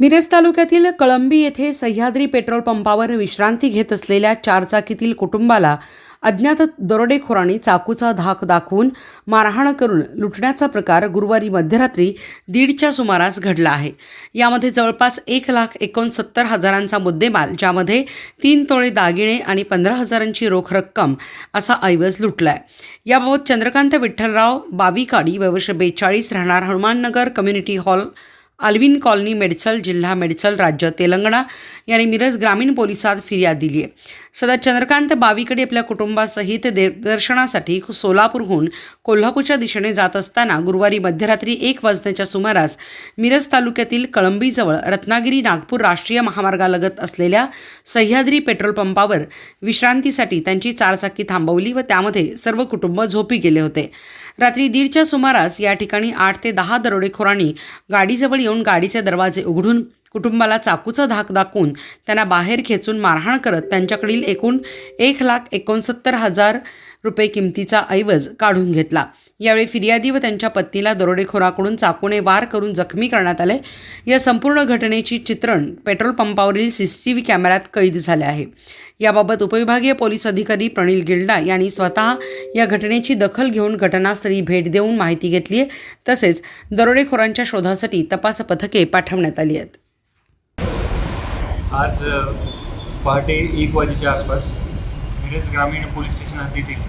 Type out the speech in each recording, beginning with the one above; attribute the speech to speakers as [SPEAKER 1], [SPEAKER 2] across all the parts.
[SPEAKER 1] मिरज तालुक्यातील कळंबी येथे सह्याद्री पेट्रोल पंपावर विश्रांती घेत असलेल्या चारचाकीतील कुटुंबाला अज्ञात दरोडेखोरांनी चाकूचा धाक दाखवून मारहाण करून लुटण्याचा प्रकार गुरुवारी मध्यरात्री दीडच्या सुमारास घडला आहे. यामध्ये जवळपास एक लाख एकोणसत्तर हजारांचा मुद्देमाल ज्यामध्ये तीन तोळे दागिने आणि पंधरा हजारांची रोख रक्कम असा ऐवज लुटला आहे याबाबत चंद्रकांत विठ्ठलराव बावीकाडी वर्ष बेचाळीस राहणार Hanumannagar community hall Alwin colony Medchal जिल्हा मेडचल राज्य तेलंगणा यांनी मिरज ग्रामीण पोलिसात फिर्याद दिली आहे. सध्या चंद्रकांत बावीकडे आपल्या कुटुंबासहित देवदर्शनासाठी सोलापूरहून कोल्हापूरच्या दिशेने जात असताना गुरुवारी मध्यरात्री एक वाजण्याच्या सुमारास मिरज तालुक्यातील कळंबीजवळ रत्नागिरी नागपूर राष्ट्रीय महामार्गालगत असलेल्या सह्याद्री पेट्रोल पंपावर विश्रांतीसाठी त्यांची चारचाकी थांबवली व त्यामध्ये सर्व कुटुंब झोपी गेले होते. रात्री दीडच्या सुमारास या ठिकाणी आठ ते दहा दरोडेखोरांनी गाडीजवळ येऊन गाडीचे दरवाजे उघडून कुटुंबाला चाकूचा धाक दाखवून त्यांना बाहेर खेचून मारहाण करत त्यांच्याकडील एकूण एक लाख एकोणसत्तर हजार रुपये किमतीचा ऐवज काढून घेतला. यावेळी फिर्यादी व त्यांच्या पत्नीला दरोडेखोराकडून चाकूने वार करून जखमी करण्यात आले. या संपूर्ण घटनेची चित्रण पेट्रोल पंपावरील सी सी टी व्ही कॅमेऱ्यात कैद झाले आहे. याबाबत उपविभागीय पोलीस अधिकारी प्रणील गिल्डा यांनी स्वतः या घटनेची दखल घेऊन घटनास्थळी भेट देऊन माहिती घेतली आहे. तसेच दरोडेखोरांच्या शोधासाठी तपास पथके पाठवण्यात आली आहेत.
[SPEAKER 2] आज पहाटे एक वाजेच्या आसपास मिरज ग्रामीण पोलीस स्टेशन हद्दीतील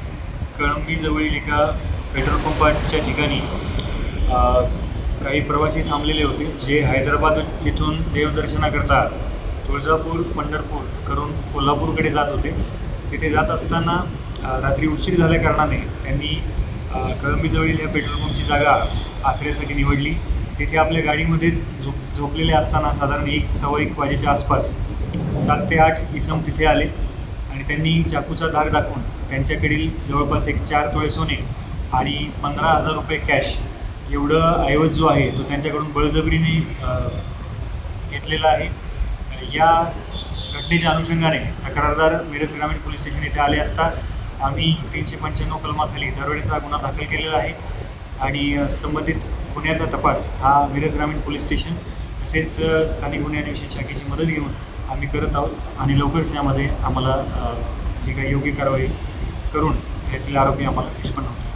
[SPEAKER 2] कळंबीजवळील एका पेट्रोल पंपाच्या ठिकाणी काही प्रवासी थांबलेले होते जे हैदराबाद इथून देवदर्शनाकरता तुळजापूर पंढरपूर करून कोल्हापूरकडे जात होते. तिथे जात असताना रात्री उशीर झाल्याकारणाने त्यांनी कळंबीजवळील या पेट्रोल पंपची जागा आश्रयासाठी निवडली. तिथे आपल्या गाडीमध्येच झोप झोपलेले असताना साधारण एक सव्वा एक वाजेच्या आसपास सात ते आठ इसम तिथे आले आणि त्यांनी चाकूचा धाक दाखवून त्यांच्याकडील जवळपास एक चार तोळे सोने आणि पंधरा हजार रुपये कॅश एवढं ऐवज जो आहे तो त्यांच्याकडून बळजबरीने घेतलेला आहे. या घटनेच्या अनुषंगाने तक्रारदार मिरज ग्रामीण पोलीस स्टेशन येथे आले असता आम्ही तीनशे पंच्याण्णव कलमाखाली दरोडेचा गुन्हा दाखल केलेला आहे आणि संबंधित गुन्ह्याचा तपास हा मिरज ग्रामीण पोलीस स्टेशन तसेच स्थानिक गुन्हे अन्वेषण शाखेची मदत घेऊन आम्ही करत आहोत आणि लवकरच यामध्ये आम्हाला जी काही योग्य कारवाई करून यातील आरोपी आम्हाला निष्पन्न होतो